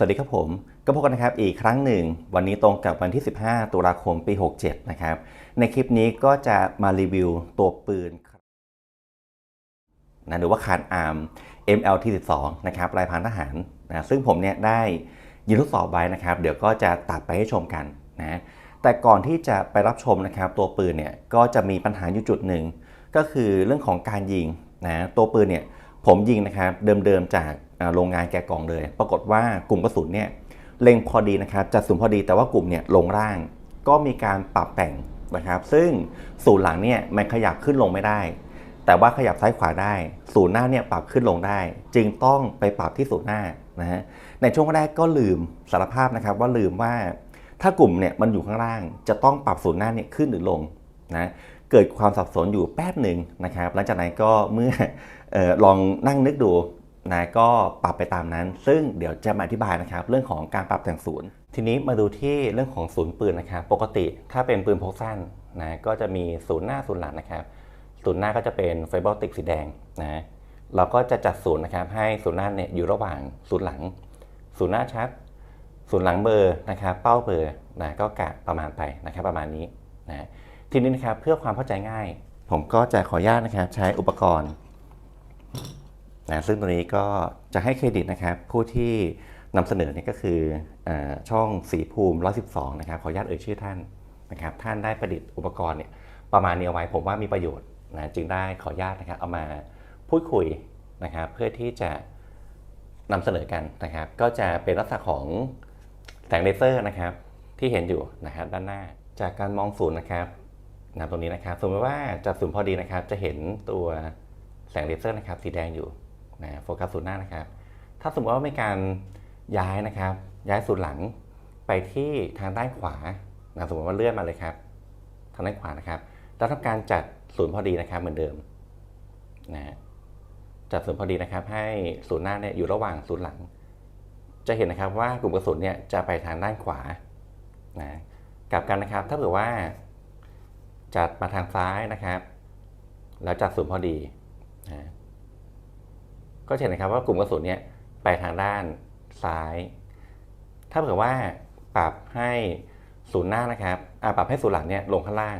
สวัสดีครับผม ก็พบกันนะครับอีกครั้งหนึ่ง วันนี้ตรงกับวันที่ 15 ตุลาคมปี 67 นะครับ ในคลิปนี้ก็จะมารีวิวตัวปืนนะหรือว่าคานอาร์ม MLT12 นะครับลายพางทหารนะซึ่งผมเนี่ยได้ยินทดสอบไว้นะครับ เดี๋ยวก็จะตัดไปให้ชมกันนะแต่ก่อนที่จะไปรับชมนะครับตัวปืนเนี่ยก็จะมีปัญหาอยู่จุดหนึ่ง ก็คือเรื่องของการยิงนะตัวปืนเนี่ยผมยิงนะครับเดิมๆจาก โรงงานแกะกล่องเลย ปรากฏว่ากลุ่มกระสุนเนี่ยเล็งพอดีนะครับจัดศูนพอดีแต่ว่ากลุ่มเนี่ยลงร่าง ก็มีการปรับแต่งนะครับ ซึ่งศูนย์หลังเนี่ยมันขยับขึ้นลงไม่ได้ แต่ว่าขยับซ้ายขวาได้ ศูนย์หน้าเนี่ยปรับขึ้นลงได้ จึงต้องไปปรับที่ศูนย์หน้านะฮะในช่วงแรกก็ลืมสารภาพนะครับว่าลืมว่าถ้ากลุ่มเนี่ยมันอยู่ข้างล่าง จะต้องปรับศูนย์หน้าเนี่ยขึ้นหรือลงนะเกิดความสับสนอยู่แป๊บหนึ่งนะครับหลังจากนั้นก็เมื่อออลองนั่งนึกดู นะก็ปรับไปตามนั้น ซึ่งเดี๋ยวจะมาอธิบายนะครับ เรื่องของการปรับแต่งศูนย์ ทีนี้มาดูที่เรื่องของศูนย์ปืนนะครับ ปกติถ้าเป็นปืนพกสั้นนะก็จะมีศูนย์หน้าศูนย์หลังนะครับ ศูนย์หน้าก็จะเป็นไฟเบอร์ติกสีแดงนะเราก็จะจัดศูนย์นะครับ ให้ศูนย์หน้าเนี่ยอยู่ระหว่างศูนย์หลัง ศูนย์หน้าชัดศูนย์หลังเบอร์นะครับ เป้าเบอร์นะก็กะประมาณไปนะครับ ประมาณนี้นะทีนี้นะครับเพื่อความเข้าใจง่าย ผมก็จะขออนุญาตนะครับ ใช้อุปกรณ์ นะซึ่งตัวนี้ก็จะให้เครดิตนะครับผู้ที่นำเสนอเนี่ยก็คืออช่องสีภูมิ112นะครับขออนุญาตเอ่ยชื่อท่านนะครับท่านได้ประดิษฐ์อุปกรณ์เนี่ยประมาณนี้เอาไว้ผมว่ามีประโยชน์นะจึงได้ขออนุญาตนะครับเอามาพูดคุยนะครับเพื่อที่จะนำเสนอกันนะครับ ก็จะเป็นลักษณะของแสงเลเซอร์นะครับที่เห็นอยู่นะครับด้านหน้า จากการมองศูนย์นะครับนะตรงนี้นะครับสมมติว่าจัดศูนย์พอดีนะครับ จะเห็นตัวแสงเลเซอร์นะครับสีแดงอยู่ นะโฟกัสศูนย์หน้านะครับ ถ้าสมมติว่ามีการย้ายนะครับ ย้ายศูนย์หลังไปที่ทางด้านขวานะสมมติว่าเลื่อนมาเลยครับ ทางด้านขวานะครับแล้วทำการจัดศูนย์พอดีนะครับเหมือนเดิมนะจัดศูนย์พอดีนะครับ ให้ศูนย์หน้าเนี่ยอยู่ระหว่างศูนย์หลัง จะเห็นนะครับว่ากลุ่มกระสุนเนี่ยจะไปทางด้านขวานะกลับกันนะครับ ถ้าเผื่อว่า จัดมาทางซ้ายนะครับ แล้วจัดศูนย์พอดีนะ ก็จะเห็นนะครับว่ากลุ่มกระสุนเนี่ยไปทางด้านซ้าย ถ้าเผื่อว่าปรับให้ศูนย์หน้านะครับอ่าปรับให้ศูนย์หลังเนี่ยลงข้างล่าง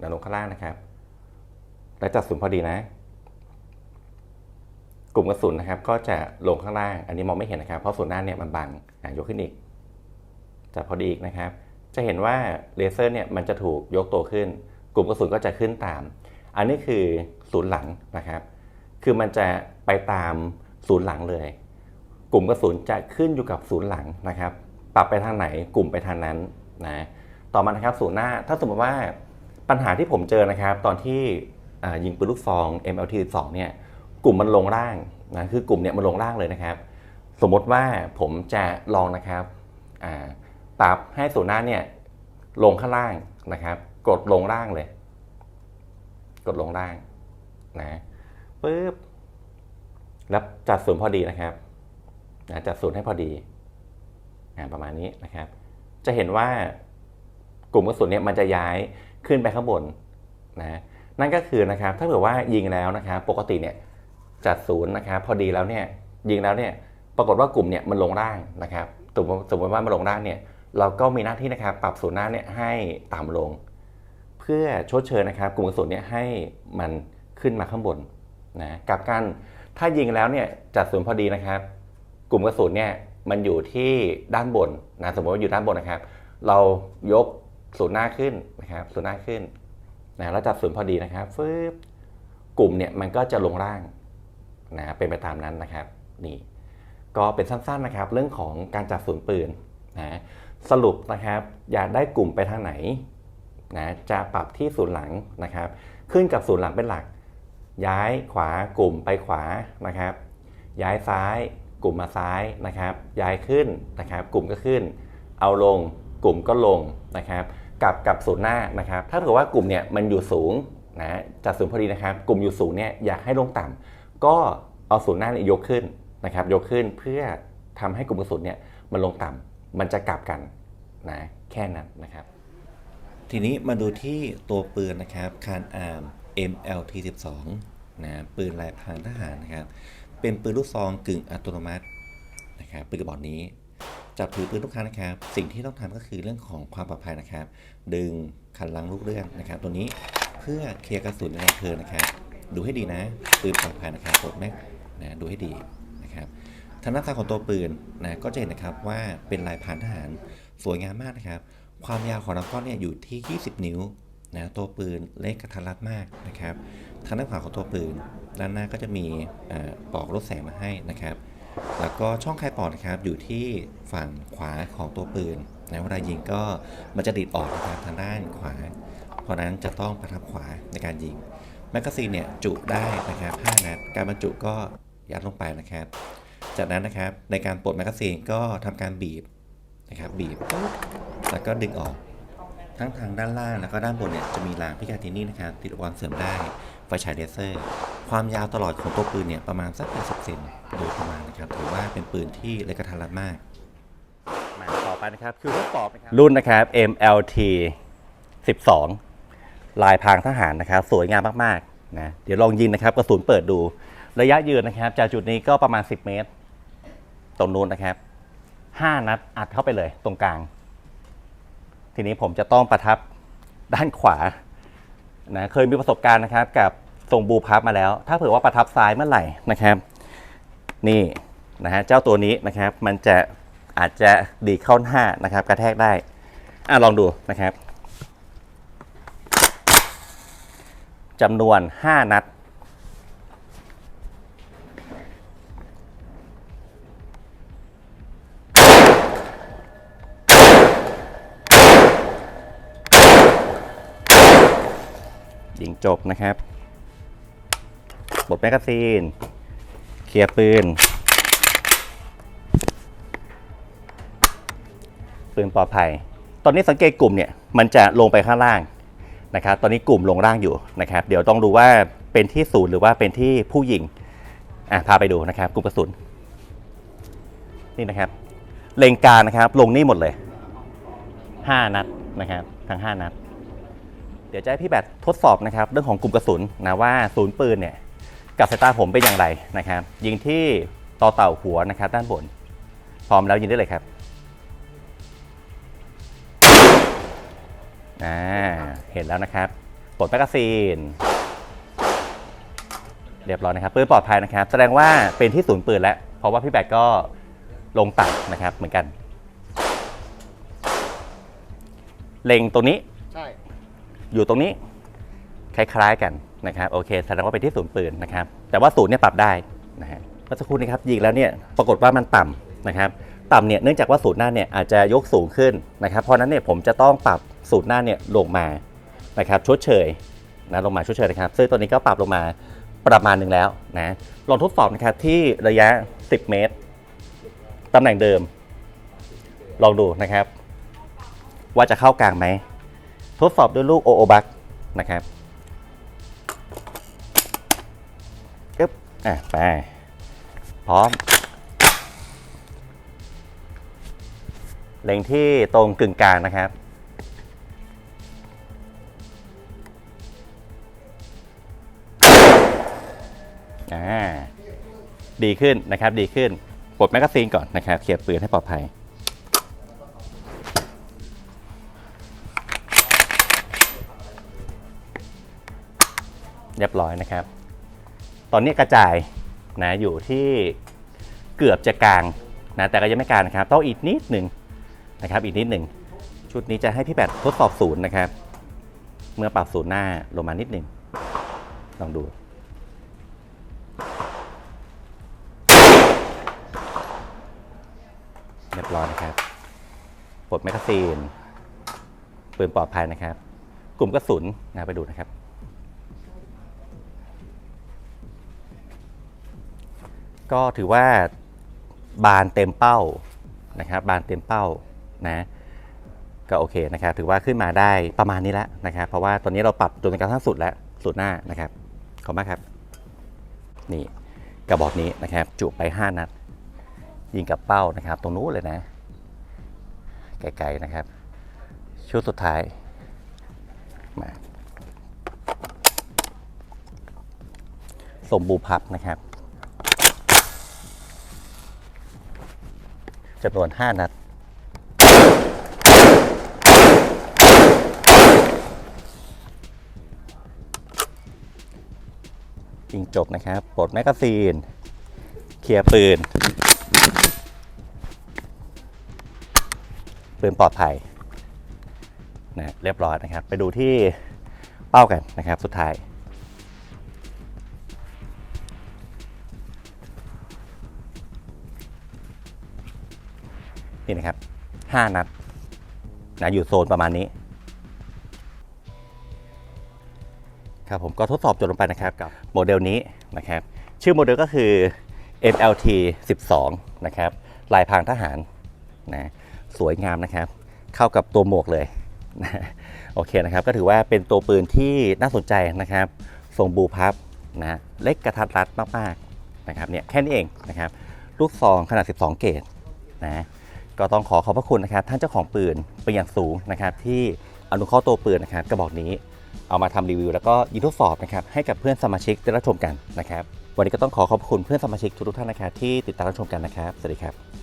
นะลงข้างล่างนะครับ แล้วจัดศูนย์พอดีนะ กลุ่มกระสุนนะครับ ก็จะลงข้างล่าง อันนี้มองไม่เห็นนะครับ เพราะศูนย์หน้าเนี่ยมันบังอะยกขึ้นอีกจัดพอดีอีกนะครับ จะเห็นว่าเลเซอร์เนี่ยมันจะถูกยกตัวขึ้น กลุ่มกระสุนก็จะขึ้นตาม อันนี้คือศูนย์หลังนะครับ คือมันจะไปตามศูนย์หลังเลย กลุ่มกระสุนจะขึ้นอยู่กับศูนย์หลังนะครับ ปรับไปทางไหนกลุ่มไปทางนั้นนะต่อมานะครับศูนย์หน้าถ้าสมมติว่าปัญหาที่ผมเจอนะครับ ตอนที่ยิงปืนลูกซอง MLT 12เนี่ยกลุ่มมันลงล่างนะคือกลุ่มเนี่ยมันลงล่างเลยนะครับ สมมติว่าผมจะลองนะครับปรับให้ศูนย์หน้าเนี่ยลงข้างล่างนะครับ กดลงล่างเลย กดลงล่างนะ ปึ๊บแล้วจัดศูนย์พอดีนะครับนะจัดศูนย์ให้พอดีประมาณนี้นะครับ จะเห็นว่ากลุ่มกระสุนเนี่ยมันจะย้ายขึ้นไปข้างบนนะนั่นก็คือนะครับถ้าเผื่อว่ายิงแล้วนะครับปกติเนี่ยจัดศูนย์นะครับพอดีแล้วเนี่ยยิงแล้วเนี่ยปรากฏว่ากลุ่มเนี่ยมันลงล่างนะครับสมมติสมมติว่ามันลงล่างเนี่ยเราก็มีหน้าที่นะครับปรับศูนย์หน้าเนี่ยให้ต่ำลง เพื่อชดเชยนะครับ กลุ่มกระสุนเนี่ยให้มันขึ้นมาข้างบน นะกับกันถ้ายิงแล้วเนี่ยจัดศูนย์พอดีนะครับ กลุ่มกระสุนเนี่ยมันอยู่ที่ด้านบนนะสมมติว่าอยู่ด้านบนนะครับ เรายกศูนย์หน้าขึ้นนะครับศูนย์หน้าขึ้นนะแล้วจัดศูนย์พอดีนะครับฟึบกลุ่มเนี่ยมันก็จะลงล่างนะเป็นไปตามนั้นนะครับนี่ก็เป็นสั้นๆนะครับ เรื่องของการจัดศูนย์ปืนนะสรุปนะครับ อยากได้กลุ่มไปทางไหนนะจะปรับที่ศูนย์หลังนะครับ ขึ้นกับศูนย์หลังเป็นหลัก ย้ายขวากลุ่มไปขวานะครับ ย้ายซ้ายกลุ่มมาซ้ายนะครับ ย้ายขึ้นนะครับ กลุ่มก็ขึ้น เอาลงกลุ่มก็ลงนะครับกลับกับศูนย์หน้านะครับ ถ้าถือว่ากลุ่มเนี่ยมันอยู่สูงนะจัดศูนย์พอดีนะครับ กลุ่มอยู่สูงเนี่ยอยากให้ลงต่ำก็เอาศูนย์หน้าเนี่ยยกขึ้นนะครับ ยกขึ้นเพื่อทำให้กลุ่มกระสุนเนี่ยมันลงต่ำมันจะกลับกันนะแค่นั้นนะครับ ทีนี้มาดูที่ตัวปืนนะครับคานอาร์ม MLT12 นะปืนลายพรางทหารนะครับ เป็นปืนลูกซองกึ่งอัตโนมัตินะครับปืนกระบอกนี้ จับถือปืนทุกครั้งนะครับ สิ่งที่ต้องทำก็คือเรื่องของความปลอดภัยนะครับ ดึงคันลังลูกเลื่อนนะครับ ตัวนี้เพื่อเคลียร์กระสุนในเพลิงนะครับ ดูให้ดีนะ ปืนปลอดภัยนะครับปลดแม็กนะดูให้ดีนะครับทางด้านซ้าของตัวปืนนะก็จะเห็นนะครับว่าเป็นลายพรานทหารสวยงามมากนะครับ ความยาวของลำกล้องเนี่ยอยู่ที่ 20 นิ้ว นะตัวปืนเล็กกระทัดรัดมากนะครับทางด้านขวาของตัวปืน ด้านหน้าก็จะมีเอ่อปลอกลดแสงมาให้นะครับ แล้วก็ช่องคลายปลอกนะครับอยู่ที่ฝั่งขวาของตัวปืนนะเวลายิงก็มันจะดีดออกนะครับทางด้านขวา เพราะนั้นจะต้องประทับขวาในการยิงแมกกาซีนเนี่ยจุได้นะครับ5นัดการบรรจุก็ยัดลงไปนะครับ จากนั้นนะครับในการปลดแมกกาซีนก็ทำการบีบนะครับบีบปุ๊บแล้วก็ดึงออก ทั้งทางด้านล่างแล้วก็ด้านบนเนี่ยจะมีรางพิกาตินี่นะครับติดอุปกรณ์เสริมได้ไฟฉายเลเซอร์ ความยาวตลอดของตัวปืนเนี่ยประมาณสัก80เซนโดยประมาณนะครับถือว่าเป็นปืนที่เล็กกระทัดรัดมาก มาต่อไปนะครับคือทดสอบนะครับรุ่นนะครับ MLT 12 ลายพรางทหารนะครับ สวยงามมากๆนะเดี๋ยวลองยิงนะครับกระสุนเปิดดู ระยะยืนนะครับ จากจุดนี้ก็ประมาณ 10 เมตร ตรงนู้นนะครับ 5 นัดอัดเข้าไปเลยตรงกลาง ทีนี้ผมจะต้องประทับด้านขวานะเคยมีประสบการณ์นะครับ กับทรงบูพับมาแล้ว ถ้าเผื่อว่าประทับซ้ายเมื่อไหร่นะครับ นี่นะฮะเจ้าตัวนี้นะครับ มันจะอาจจะดีเข้าหน้านะครับ กระแทกได้อะลองดูนะครับจำนวน 5 นัด ยิงจบนะครับบดแมกกาซีน เคลียร์ปืน ปืนปลอดภัย ตอนนี้สังเกตกลุ่มเนี่ยมันจะลงไปข้างล่างนะครับ ตอนนี้กลุ่มลงล่างอยู่นะครับ เดี๋ยวต้องดูว่าเป็นที่ศูนย์หรือว่าเป็นที่ผู้ยิงอะพาไปดูนะครับ กลุ่มกระสุน นี่นะครับ เลงการนะครับ ลงนี่หมดเลย 5 นัดนะครับ ทั้ง 5 นัด เดี๋ยวจะให้พี่แบททดสอบนะครับเรื่องของกลุ่มกระสุนนะว่าศูนย์ปืนเนี่ยกับสายตาผมเป็นอย่างไรนะครับ ยิงที่ต่อเต่าหัวนะครับด้านบน พร้อมแล้วยิงได้เลยครับอ่าเห็นแล้วนะครับปลดแมกกาซีน เรียบร้อยนะครับปืนปลอดภัยนะครับ แสดงว่าเป็นที่ศูนย์ปืนแล้ว เพราะว่าพี่แบทก็ลงตัดนะครับเหมือนกัน เล็งตรงนี้ อยู่ตรงนี้คล้ายๆกันนะครับโอเคแสดงว่าเป็นที่ศูนย์ปืนนะครับ แต่ว่าศูนย์เนี่ยปรับได้นะฮะเมื่อสักครู่นี้ครับยิงแล้วเนี่ยปรากฏว่ามันต่ำนะครับต่ำเนี่ยเนื่องจากว่าศูนย์หน้าเนี่ยอาจจะยกสูงขึ้นนะครับเพราะฉะนั้นเนี่ยผมจะต้องปรับศูนย์หน้าเนี่ยลงมานะครับชดเชยนะลงมาชดเชยนะครับ ซึ่งตัวนี้ก็ปรับลงมาประมาณหนึ่งแล้วนะลองทดสอบนะครับที่ระยะ 10 เมตรตำแหน่งเดิม ลองดูนะครับ ว่าจะเข้ากลางไหม ทดสอบด้วยลูกโอโอบักนะครับอึ๊บอะไป พร้อม เล็งที่ตรงกึ่งกลางนะครับอ่าดีขึ้นนะครับดีขึ้นปลดแมกกาซีนก่อนนะครับเคลียร์ปืนให้ปลอดภัย เรียบร้อยนะครับ ตอนนี้กระจายนะอยู่ที่เกือบจะกลางนะแต่ก็ยังไม่กลางนะครับต้องอีกนิดหนึ่งนะครับ อีกนิดหนึ่งชุดนี้จะให้พี่แบททดสอบศูนย์นะครับ เมื่อปรับศูนย์หน้าลงมานิดหนึ่งลองดู เรียบร้อยนะครับปลดแมกกาซีนปืนปลอดภัยนะครับ กลุ่มกระสุนนะไปดูนะครับ ก็ถือว่าบานเต็มเป้านะครับบานเต็มเป้านะก็โอเคนะครับถือว่าขึ้นมาได้ประมาณนี้แล้วนะครับ เพราะว่าตอนนี้เราปรับจนกระทั่งสุดแล้วสุดหน้านะครับขอบคุณมากครับ นี่กระบอกนี้นะครับ จุไป 5 นัด ยิงกับเป้านะครับ ตรงนู้นเลยนะ ไกลๆนะครับ ชุดสุดท้ายมาสมบูพับนะครับ จำนวน 5 นัด ยิงจบนะครับ ปลดแมกกาซีน เคลียร์ปืน ปืนปลอดภัยนะเรียบร้อยนะครับ ไปดูที่เป้ากันนะครับ สุดท้าย นี่นะครับ5นัดนะอยู่โซนประมาณนี้ ครับผมก็ทดสอบจบลงไปนะครับกับโมเดลนี้นะครับ ชื่อโมเดลก็คือ MLT 12 นะครับ ลายพรางทหารนะสวยงามนะครับ เข้ากับตัวหมวกเลยนะโอเคนะครับ ก็ถือว่าเป็นตัวปืนที่น่าสนใจนะครับ ทรงบูพับนะเล็กกระทัดรัดมากๆนะครับเนี่ยแค่นี้เองนะครับ ลูกซองขนาด 12 เกตนะ ก็ต้องขอขอบพระคุณนะครับท่านเจ้าของปืนเป็นอย่างสูงนะครับที่อนุเคราะห์ตัวปืนนะครับกระบอกนี้เอามาทำรีวิว แล้วก็ยิงทดสอบนะครับให้กับเพื่อนสมาชิกได้รับชมกันนะครับวันนี้ก็ต้องขอขอบคุณเพื่อนสมาชิกทุกท่านนะครับที่ติดตามรับชมกันนะครับสวัสดีครับ